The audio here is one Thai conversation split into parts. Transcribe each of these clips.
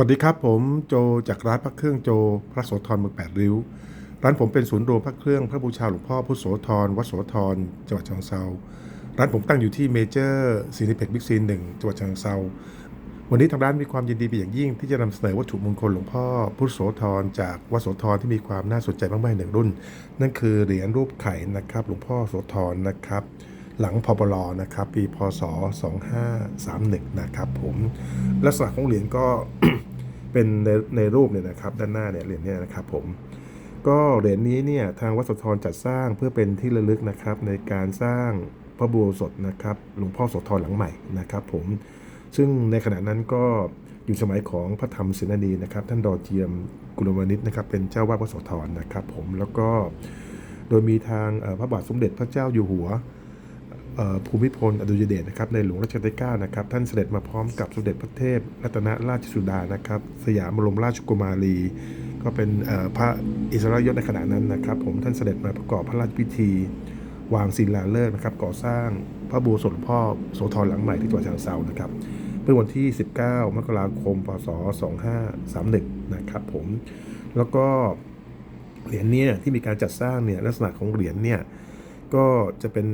วัสดีครับผมโจจากร้านพระเครื่องโจพระโสธรเมืองแปดริ้ว ร้านผมเป็นศูนย์รวมพระเครื่องพระบูชาหลวงพ่อพุทธโสธรวัดโสธรจังหวัดเชียงเซาร้านผมตั้งอยู่ที่เมเจอร์ซีนิเพ็กบิ๊กซีนหนึ่งจังหวัดเชียงเซาวันนี้ทางร้านมีความยินดีเป็นอย่างยิ่งที่จะนำเสนอวัตถุมงคลหลวงพ่อพุทธโสธรจากวัดโสธรที่มีความน่าสนใจมากๆหนึ่งรุ่น นั่นคือเหรียญรูปไข่นะครับหลวงพ่อโสธรนะครับหลังพปลนะครับปีพศ 2531 นะครับผมลักษณะของเหรียญก็ เป็นในในรูปเนี่ยนะครับด้านหน้าเนี่ยเหรียญเนี่ยนะครับผมก็เหรียญนี้เนี่ยทางวัดโสธรจัดสร้างเพื่อเป็นที่ระลึกนะครับในการสร้างพระบูโสดนะครับหลวงพ่อโสธรหลังใหม่นะครับผมซึ่งในขณะนั้นก็อยู่สมัยของพระธรรมเสนานีนะครับ ท่านดอเจียมกุลวณิชนะครับเป็นเจ้าวาดวัดโสธรนะครับผมแล้วก็โดยมีทางพระบาทสมเด็จพระเจ้าอยู่หัว ภูมิพลอดุลยเดชนะครับในหลวงรัชกาลที่9นะครับท่านเสด็จมาพร้อมกับสมเด็จพระเทพรัตนราชสุดานะครับ สยามบรมราชกุมารี ก็เป็นพระอิสริยศในขณะนั้นนะครับ ผมท่านเสด็จมาประกอบพระราชพิธี วางศิลาฤกษ์นะครับ ก่อสร้างพระบูสหลวงพ่อโสธรหลังใหม่ที่จังหวัดฉะเชิงเซานะครับเมื่อวันที่ 19 มกราคม พศ 2531 นะครับผมแล้วก็เหรียญเนี้ที่มีการจัดสร้างเนี่ยลักษณะของเหรียญเนี่ย ก็จะเป็น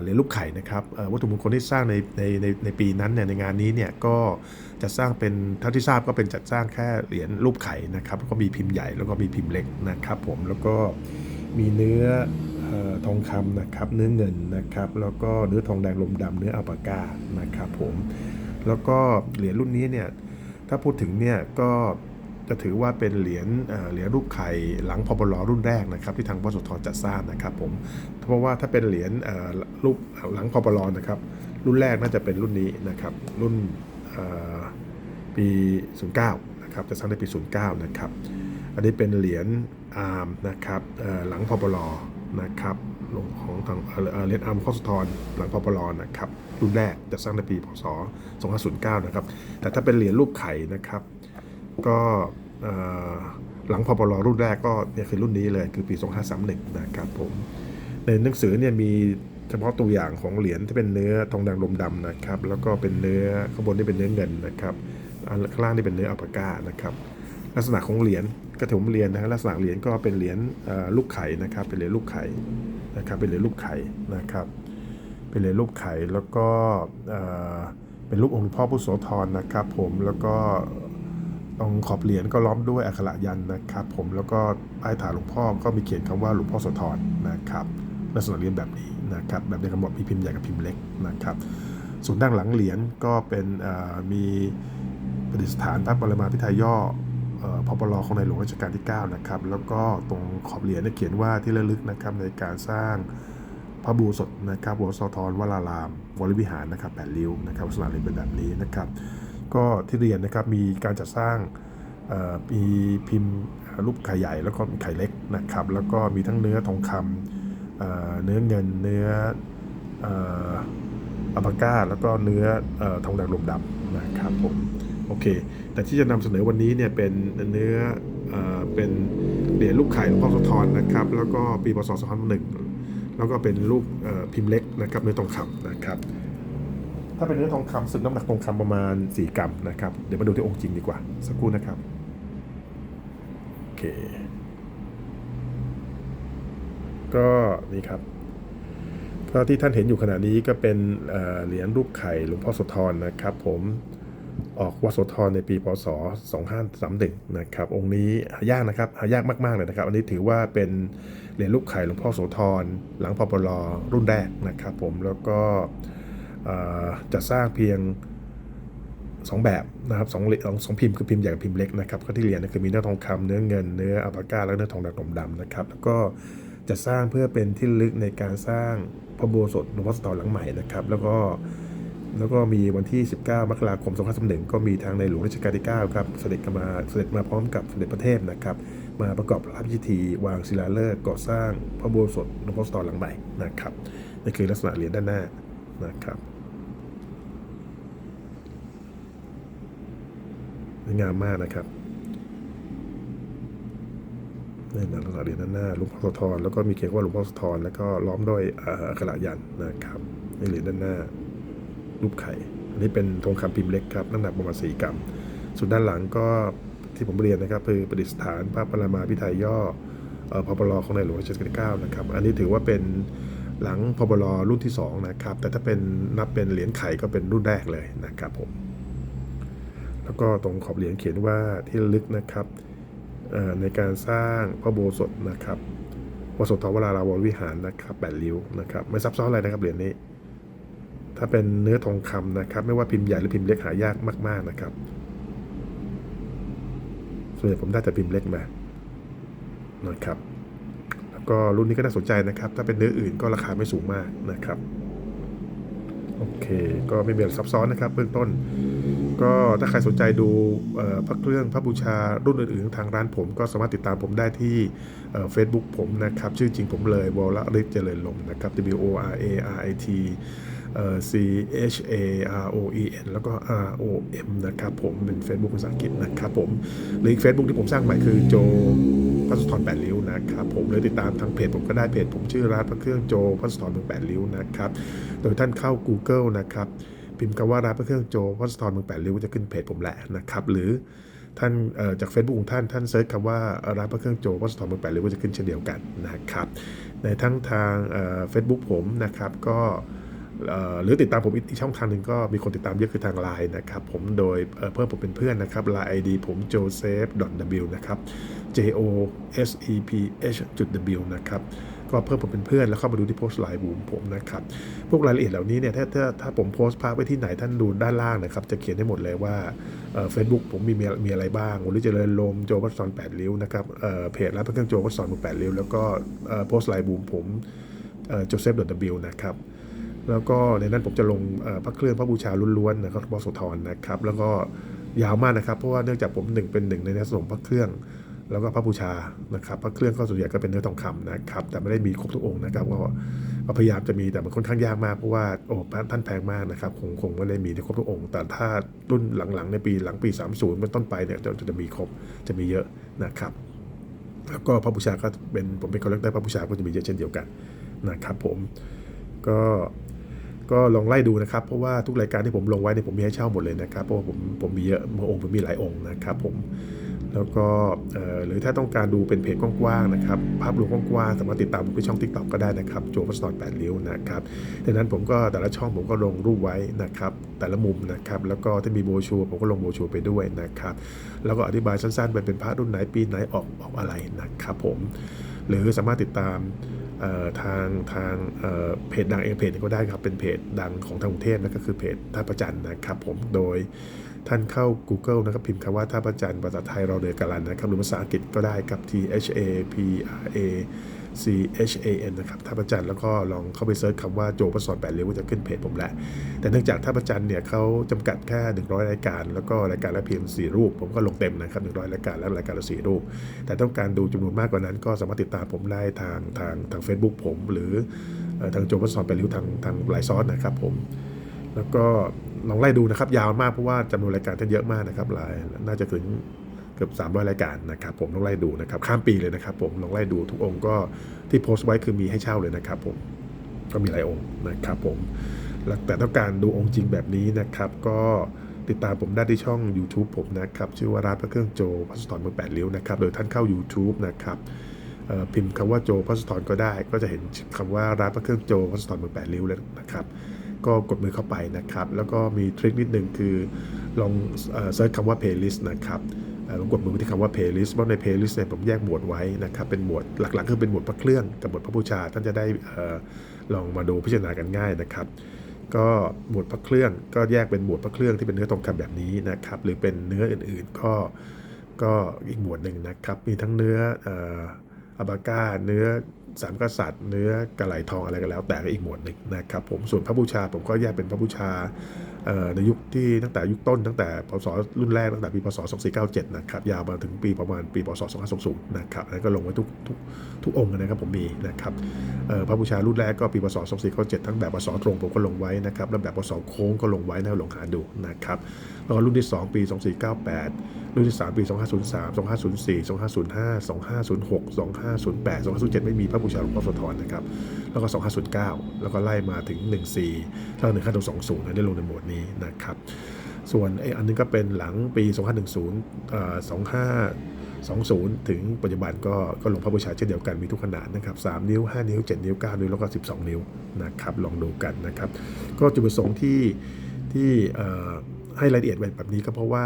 เหรียญรูปไข่นะครับวัตถุมงคลที่สร้างในในในในปีนั้นเนี่ยในงานนี้เนี่ยก็จะสร้างเป็นเท่าที่ทราบก็เป็นจัดสร้างแค่เหรียญรูปไข่นะครับแล้วก็มีพิมพ์ใหญ่แล้วก็มีพิมพ์เล็กนะครับ ผมแล้วก็มีเนื้อทองคำนะครับเนื้อเงินนะครับ แล้วก็เนื้อทองแดงลมดำเนื้ออัลปาก้านะครับผมแล้วก็เหรียญรุ่นนี้เนี่ยถ้าพูดถึงเนี่ยก็ จะถือว่าเป็นเหรียญเหรียญรูปไข่หลังพบลรุ่นแรกนะครับที่ทางวสธรจัดสร้างนะครับผมเพราะว่าถ้าเป็นเหรียญรูปหลังพอลนะครับรุ่นแรกน่าจะเป็นรุ่นนี้นะครับรุ่นปี 09นะครับจะสร้างในปี 09นะครับอันนี้เป็นเหรียญอาร์มนะครับหลังพอลนะครับลงของทางเหรียญอาร์มข้อสทรหลังพอปลนะครับรุ่นแรกจะสร้างในปีพศ2509นะครับแต่ถ้าเป็นเหรียญรูปไข่นะครับ ก็หลังพปลรุ่นแรกก็เนี่ยคือรุ่นนี้เลยคือปี 2531 นะครับผม ในหนังสือเนี่ยมีเฉพาะตัวอย่างของเหรียญที่เป็นเนื้อทองแดงลมดำนะครับ แล้วก็เป็นเนื้อข้างบนที่เป็นเนื้อเงินนะครับอันข้างล่างที่เป็นเนื้ออัลปาก้านะครับ ลักษณะของเหรียญก็ถือผมเรียนนะฮะลักษณะเหรียญก็เป็นเหรียญลูกไข่นะครับ เป็นเหรียญลูกไข่นะครับ เป็นเหรียญลูกไข่นะครับ เป็นเหรียญรูปไข่แล้วก็เป็นรูปองค์พ่อพุทโสธรนะครับ ผมแล้วก็ ตรงขอบเหรียญก็ล้อมด้วยอักขระยันนะครับผมแล้วก็ใต้ฐานหลวงพ่อก็มีเขียนคำว่าหลวงพ่อโสธรนะครับลักษณะเหรียญแบบนี้นะครับแบบในกำหนดมีพิมพ์ใหญ่กับพิมพ์เล็กนะครับส่วนด้านหลังเหรียญก็เป็นมีประดิษฐานพระปรมาภิไธยย่อเอ่อพปลของในหลวงรัชกาลที่ 9 นะครับ แล้วก็ตรงขอบเหรียญเนี่ยเขียนว่าที่ระลึกนะครับในการสร้างพระบูสดนะครับวัดโสธรวรารามวรวิหารนะครับแปดริ้วนะครับลักษณะเรียนเป็นแบบนี้นะครับ ก็ที่เรียนนะครับมีการจัดสร้างมีพิมพ์รูปไข่ใหญ่แล้วก็มีไข่เล็กนะครับ แล้วก็มีทั้งเนื้อทองคำเอ่อเนื้อเงินเนื้ออัลปาก้า แล้วก็เนื้ออทองแดงลมดำนะครับผมโอเค แต่ที่จะนำเสนอวันนี้เนี่ยเป็นเนื้อเอ่อเป็นเหรียญลูกไข่หลวงพ่อโสธรนนะครับ แล้วก็ปีพศ2001แล้วก็เป็นรูปพิมพ์เล็กนะครับเนื้อทองคำนะครับ ถ้าเป็นเนื้อทองคำซึ่งน้ำหนักทองคำประมาณ 4 กรัมนะครับ เดี๋ยวมาดูที่องค์จริงดีกว่า สักครู่นะครับ โอเค ก็นี่ครับก็ที่ท่านเห็นอยู่ขณะนี้ก็เป็นเหรียญรูปไข่หลวงพ่อโสธรนะครับผมออกวัดโสธรในปีพศ 2531 นะครับ องค์นี้หายากนะครับหายากมากๆเลยนะครับ อันนี้ถือว่าเป็นเหรียญรูปไข่หลวงพ่อโสธรหลังพปลรุ่นแรกนะครับผมแล้วก็ จะสร้างเพียง 2 แบบนะครับสองสองสองพิมพ์คือพิมพ์ใหญ่กับพิมพ์เล็กนะครับก็ที่เรียนนะคือมีเนื้อทองคำเนื้อเงินเนื้ออัลปาก้าและเนื้อทองแดงลมดำนะครับแล้วก็จะสร้างเพื่อเป็นที่ลึกในการสร้างพระโบสถหลวงพ่อหลังใหม่นะครับ แล้วก็แล้วก็มีวันที่ 19 มกราคม 2531 ก็มีทางในหลวงรัชกาลที่ 9 ครับ เสด็จมาเสด็จมาพร้อมกับสมเด็จพระเทพนะครับ มาประกอบพระพิธีวางศิลาฤกษ์ก่อสร้างพระโบสถหลวงพ่อโสธรหลังใหม่นะครับนี่คือลักษณะเหรียญด้านหน้านะครับ สวย งามมากนะครับนี่นะลักษณะเหรียญด้านหน้าหลวงพ่อโสธรแล้วก็มีเขียนว่าหลวงพ่อโสธรแล้วก็ล้อมด้วยอักขระยันนะครับในเหรียญด้านหน้า รูปไข่อันนี้เป็นทองคำพิมพ์เล็กครับน้ำหนักประมาณ4กรัมส่วนด้านหลังก็ที่ผมเรียนนะครับ คือประดิษฐานพระปรมาภิไธยย่อเอ่อพบลของในหลวงรัชกาลที่9นะครับ อันนี้ถือว่าเป็นหลังพบลรุ่นที่ 2 นะครับ แต่ถ้าเป็นนับเป็นเหรียญไข่ก็เป็นรุ่นแรกเลยนะครับผม แล้วก็ตรงขอบเหรียญเขียนว่าที่ลึกนะครับในการสร้างพระโบสถนะครับวสทวราราวรวิหารนะครับแปดริ้วนะครับ ไม่ซับซ้อนอะไรนะครับเหรียญนี้ ถ้าเป็นเนื้อทองคำนะครับ ไม่ว่าพิมพ์ใหญ่หรือพิมพ์เล็กหายากมาก ๆนะครับ ส่วนใหญ่ผมได้แต่พิมพ์เล็กมานะครับ แล้วก็รุ่นนี้ก็น่าสนใจนะครับ ถ้าเป็นเนื้ออื่นก็ราคาไม่สูงมากนะครับ โอเค ก็ไม่มีอะไรซับซ้อนนะครับเบื้องต้น ก็ถ้าใครสนใจดูพระเครื่องพระบูชารุ่นอื่นๆ ทางร้านผมก็สามารถติดตามผมได้ที่เฟซบุ๊กผมนะครับ ชื่อจริงผมเลยวรฤทธิ์เจริญลมนะครับ W O R A R I T C H A R O E N แล้วก็ R O M นะครับผมเป็น Facebook ภาษาอังกฤษนะครับผมหรืออีก Facebook ที่ผมสร้างใหม่คือโจ พัสธรแปดริ้วนะครับผมเลยติดตามทางเพจผมก็ได้เพจผมชื่อร้านพระเครื่องโจพัสธรเมืองแปดริ้วนะครับโดยท่านเข้า Google นะครับพิมพ์คำว่าร้านพระเครื่องโจพัสธรเมืองแปดริ้วจะขึ้นเพจผมแหละนะครับหรือท่านจาก Facebook ของท่านท่านเซิร์ชคำว่าร้านพระเครื่องโจพัสธรเมืองแปดริ้วก็จะขึ้นเช่นเดียวกันนะครับในทั้งทางเฟซบุ๊กผมนะครับก็ หรือติดตามผมอีกช่องทางหนึ่งก็มีคนติดตามเยอะคือทางไลน์นะครับ ผมโดยเอ่อเพิ่มผมเป็นเพื่อนนะครับ Line ID ผม j o s e p w นะครับ j o s e p h จุด w นะครับก็เพิ่มผมเป็นเพื่อนแล้วเข้ามาดูที่โพสต์ไลน์บูมผมนะครับ พวกรายละเอียดเหล่านี้เนี่ยถ้าถ้าถ้าผมโพสต์ภาพไว้ที่ไหนท่านดูด้านล่างนะครับ จะเขียนให้หมดเลยว่าเฟซบุ๊กผมมีมีมีอะไรบ้างวันนี้เจริญลมโจวัตสอนแปดริ้วนะครับเพจร้านพระเครื่องโจวัตสอนแปดริ้วแล้วก็โพสต์ไลน์บูมผมโจเซฟดบิวนะครับ แล้วก็ในนั้นผมจะลงพระเครื่องพระบูชาล้วนๆนะครับบอสธรนะครับ แล้วก็ยาวมากนะครับ เพราะว่าเนื่องจากผมหนึ่งเป็นหนึ่งในนักสมพระเครื่อง แล้วก็พระบูชานะครับ พระเครื่องก็ส่วนใหญ่ก็เป็นเนื้อทองคำนะครับ แต่ไม่ได้มีครบทุกองค์นะครับก็ก็พยายามจะมีแต่มันค่อนข้างยากมากเพราะว่าโอ้ท่านแพงมากนะครับคงคงไม่ได้มีครบทุกองค์ แต่ถ้ารุ่นหลังๆในปีหลังปี 30เป็นต้นไปเนี่ยจะจะมีครบจะมีเยอะนะครับ แล้วก็พระบูชาก็เป็นผมเป็นคอลเลกเตอร์พระบูชาก็จะมีเยอะเช่นเดียวกันนะครับผมก็ ก็ลองไล่ดูนะครับ เพราะว่าทุกรายการที่ผมลงไว้เนี่ยผมมีให้เช่าหมดเลยนะครับ เพราะว่าผมผมมีเยอะบางองค์ผมมีหลายองค์นะครับผมแล้วก็หรือถ้าต้องการดูเป็นเพจกว้างๆนะครับภาพรวมกว้างๆสามารถติดตามผมที่ช่อง TikTok ก็ได้นะครับโจพัสตอนแปดริ้ยวนะครับดังนั้นผมก็แต่ละช่องผมก็ลงรูปไว้นะครับ แต่ละมุมนะครับ แล้วก็ถ้ามีโบชัวผมก็ลงโบชัวไปด้วยนะครับ แล้วก็อธิบายสั้นๆไปเป็นพระรุ่นไหนปีไหนออกออกอะไรนะครับผมหรือสามารถติดตาม ทางทางเพจดังเองเพจก็ได้ครับเป็นเพจดังของทางกรุงเทพนะก็คือเพจท่าประจันต์นะครับผมโดย ท่านเข้า Google นะครับพิมพ์คำว่าท่าประจันภาษาไทยเราเดือกาลันนะครับหรือภาษาอังกฤษก็ได้ครับ T H A P R A C H A N นะครับท่าประจันแล้วก็ลองเข้าไปเซิร์ชคำว่าโจประสอนแปดเลี้ยวก็จะขึ้นเพจผมแหละ แต่เนื่องจากท่าประจันเนี่ยเขาจำกัดแค่ 100 รายการ แล้วก็รายการละเพียง4รูป ผมก็ลงเต็มนะครับ 100 รายการและรายการละ4รูป แต่ต้องการดูจำนวนมากกว่านั้นก็สามารถติดตามผมได้ทางทางทาง Facebook ผม หรือเอ่อทางโจประสอนแปดเลี้ยวทางทางไลน์ซอสนะครับผม แล้วก็ ลองไล่ดูนะครับ ยาวมากเพราะว่าจำนวนรายการท่านเยอะมากนะครับหลายน่าจะถึงเกือบ300 รายการนะครับ ผมลองไล่ดูนะครับ ข้ามปีเลยนะครับ ผมลองไล่ดูทุกองค์ก็ที่โพสต์ไว้คือมีให้เช่าเลยนะครับ ผมก็มีหลายองค์นะครับ ผมแล้วแต่ต้องการดูองค์จริงแบบนี้นะครับ ก็ติดตามผมได้ที่ช่อง YouTube ผมนะครับ ชื่อว่าร้านพระเครื่องโจพัสตอนเมืองแปดริ้วนะครับ โดยท่านเข้า YouTube นะครับพิมพ์คำว่าโจพัสตอนก็ได้ ก็จะเห็นคำว่าร้านพระเครื่องโจพัสตอนเมืองแปดริ้วเลยนะครับ ก็กดมือเข้าไปนะครับ แล้วก็มีทริคนิดนึงคือลองเซิร์ชคำว่า playlist นะครับเอ่อลองกดมือไปที่คำว่า playlist เพราะใน playlist เนี่ยผมแยกหมวดไว้นะครับ เป็นหมวดหลักๆคือเป็นหมวดพระเครื่องกับหมวดพระบูชา ท่านจะได้เอ่อลองมาดูพิจารณากันง่ายนะครับก็หมวดพระเครื่องก็แยกเป็นหมวดพระเครื่องที่เป็นเนื้อทองคำแบบนี้นะครับ หรือเป็นเนื้ออื่นๆ ก็ก็อีกหมวดหนึ่งนะครับ มีทั้งเนื้ออ่ออาบาก้าเนื้อ สามกษัตริย์ เนื้อกระไหลทองอะไรก็แล้ว แต่ก็อีกหมวดหนึ่งนะครับผมส่วนพระบูชาผมก็แยกเป็นพระบูชาในยุคที่ตั้งแต่ยุคต้นตั้งแต่พศรุ่นแรกตั้งแต่ปีพศ 2497 นะครับยาวมาถึงปีประมาณปีพศ 2520 นะครับอันนั้นก็ลงไว้ทุกทุกทุกองค์นะครับผมมีนะครับพระบูชารุ่นแรกก็ปีพศ 2497 ทั้งแบบพศตรงผมก็ลงไว้นะครับแล้วแบบพศโค้งก็ลงไว้นะลองหาดูนะครับแล้วก็รุ่นที่ 2 ปี 2498 รุ่นที่3ปี 2503 2504 2505 2506 2508 2507 ไม่มีพระบูชาหลวงพ่อโสธรนะครับ แล้วก็ 2509 แล้วก็ไล่มาถึง 14แล้ว15ถึง20นะได้ลงในหมวดนี้นะครับ ส่วนไอ้อันนึงก็เป็นหลังปี 2510เอ่อ2520 ถึงปัจจุบันก็ก็ลงพ่อบูชาเช่นเดียวกันมีทุกขนาดนะครับ3นิ้ว 5 นิ้ว 7 นิ้ว 9 นิ้ว แล้วก็ 12 นิ้วนะครับลองดูกันนะครับ ก็จุดประสงค์ที่ที่อ่อ ให้รายละเอียดแบบนี้ก็เพราะว่า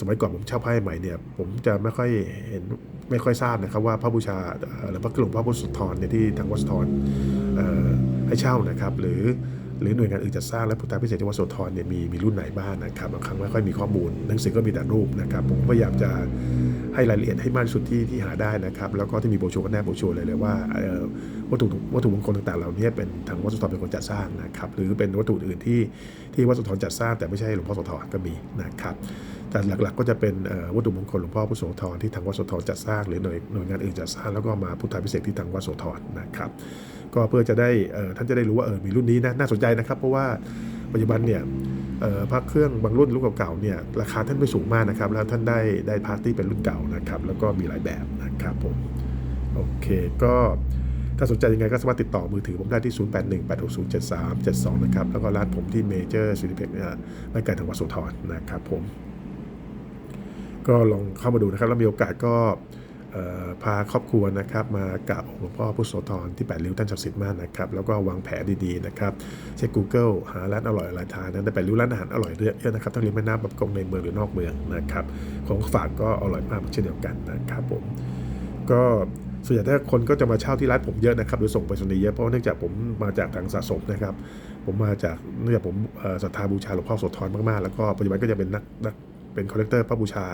สมัยก่อนผมเช่าไพ่ใหม่เนี่ยผมจะไม่ค่อยเห็นไม่ค่อยทราบนะครับว่าพระบูชาหรือพระกลุ่มพระพุทธสุธรเนี่ยที่ทางวัดสุธรให้เช่านะครับ หรือ หรือหน่วยงานอื่นจัดสร้างและพุทธพิเศษจังหวัดโสธรเนี่ยมีมีรุ่นไหนบ้างนะครับบางครั้งไม่ค่อยมีข้อมูลหนังสือก็มีแต่รูปนะครับผมพยายามจะให้รายละเอียดให้มากที่สุดที่ที่หาได้นะครับ แล้วก็ที่มีโบชัวร์ก็แนบโบชัวร์เลยเลยว่าวัตถุวัตถุมงคลต่างๆเหล่านี้เป็นทางวัดสุทรเป็นคนจัดสร้างนะครับหรือเป็นวัตถุอื่นที่ที่วัดสุทรจัดสร้างแต่ไม่ใช่หลวงพ่อสุทรก็มีนะครับ แต่หลักๆก็จะเป็นวัตถุมงคลหลวงพ่อพุทโสธรที่ทางวัดโสธรจัดสร้างหรือหน่วยหน่วยงานอื่นจัดสร้างแล้วก็มาพุทธพิเศษที่ทางวัดโสธรนะครับ ก็เพื่อจะได้ท่านจะได้รู้ว่าเออมีรุ่นนี้นะน่าสนใจนะครับ เพราะว่าปัจจุบันเนี่ยพระเครื่องบางรุ่นรุ่นเก่าๆเนี่ยราคาท่านไม่สูงมากนะครับ แล้วท่านได้ได้พาร์ตี้เป็นรุ่นเก่านะครับ แล้วก็มีหลายแบบนะครับผมโอเคก็ถ้าสนใจยังไงก็สามารถติดต่อมือถือผมได้ที่ 0818607372 นะครับ แล้วก็ร้านผมที่เมเจอร์ซิลิเพ็กเนี่ยไม่ไกลทางวัดโสธรนะครับผม ก็ลองเข้ามาดูนะครับ แล้วมีโอกาสก็พาครอบครัวนะครับมากราบองค์หลวงพ่อพุทธโสธรที่แปดริ้วท่านศักดิ์สิทธิ์มากนะครับ แล้วก็วางแผนดีๆนะครับเช็ค Google หาร้านอร่อยหลายทานนะแต่แปริ้วร้านอาหารอร่อยเยอะนะครับทั้งริมแม่น้ำแบบกงในเมืองหรือนอกเมืองนะครับของฝากก็อร่อยมากเช่นเดียวกันนะครับผมก็ส่วนใหญ่ถ้าคนก็จะมาเช่าที่ร้านผมเยอะนะครับหรือส่งไปรษณีเยอะเพราะเนื่องจากผมมาจากทางสะสมนะครับ ผมมาจากเนื่องจากผมศรัทธาบูชาหลวงพ่อโสธรมากๆ แล้วก็ปัจจุบันก็จะเป็นนักนัก เป็นคอลเลกเตอร์พระบูชา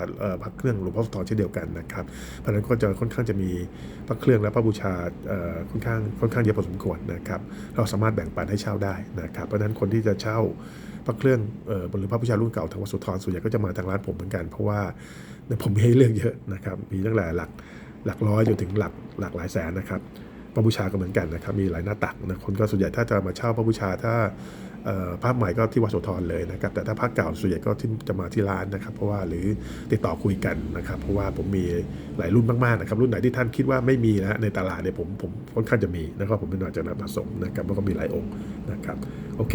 พระเครื่องหลวงพ่อโสธรเช่นเดียวกันนะครับเพราะฉะนั้นก็จะค่อนข้างจะมีพระเครื่องและพระบูชาค่อนข้างค่อนข้างเยอะพอสมควรนะครับเราสามารถแบ่งปันให้เช่าได้นะครับเพราะฉะนั้นคนที่จะเช่าพระเครื่องหรือพระบูชารุ่นเก่าทางวัดโสธรส่วนใหญ่ก็จะมาทางร้านผมเหมือนกันเพราะว่าผมมีให้เลือกเยอะนะครับมีตั้งแต่หลักหลักร้อยจนถึงหลักหลักหลายแสนนะครับพระบูชาก็เหมือนกันนะครับมีหลายหน้าตักนะคนก็ส่วนใหญ่ถ้าจะมาเช่าพระบูชาถ้า ภาพใหม่ก็ที่วัดโสธรเลยนะครับ แต่ถ้าภาพเก่าส่วนใหญ่ก็ที่จะมาที่ร้านนะครับ เพราะว่าหรือติดต่อคุยกันนะครับ เพราะว่าผมมีหลายรุ่นมากๆนะครับ รุ่นไหนที่ท่านคิดว่าไม่มีนะในตลาดเนี่ยผมผมค่อนข้างจะมีนะครับผมเป็นมาจากนักสะสมนะครับแล้วก็มีหลายองค์นะครับโอเค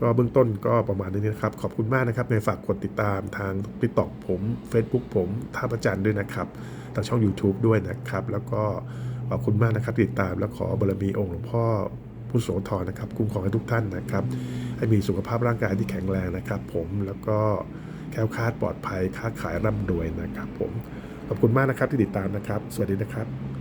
ก็เบื้องต้นก็ประมาณนี้นะครับ ขอบคุณมากนะครับในฝากกดติดตามทาง t ิ k t o k ผม Facebook ผมท่าประจันด้วยนะครับทางช่อง YouTube ด้วยนะครับ แล้วก็ขอบคุณมากนะครับติดตามและขอบารมีองค์หลวงพ่อ พุทธโสธรนะครับคุ้มครองให้ทุกท่านนะครับ ให้มีสุขภาพร่างกายที่แข็งแรงนะครับ ผมแล้วก็แคล้วคลาดปลอดภัยค้าขายร่ำรวยนะครับ ผมขอบคุณมากนะครับที่ติดตามนะครับ สวัสดีนะครับ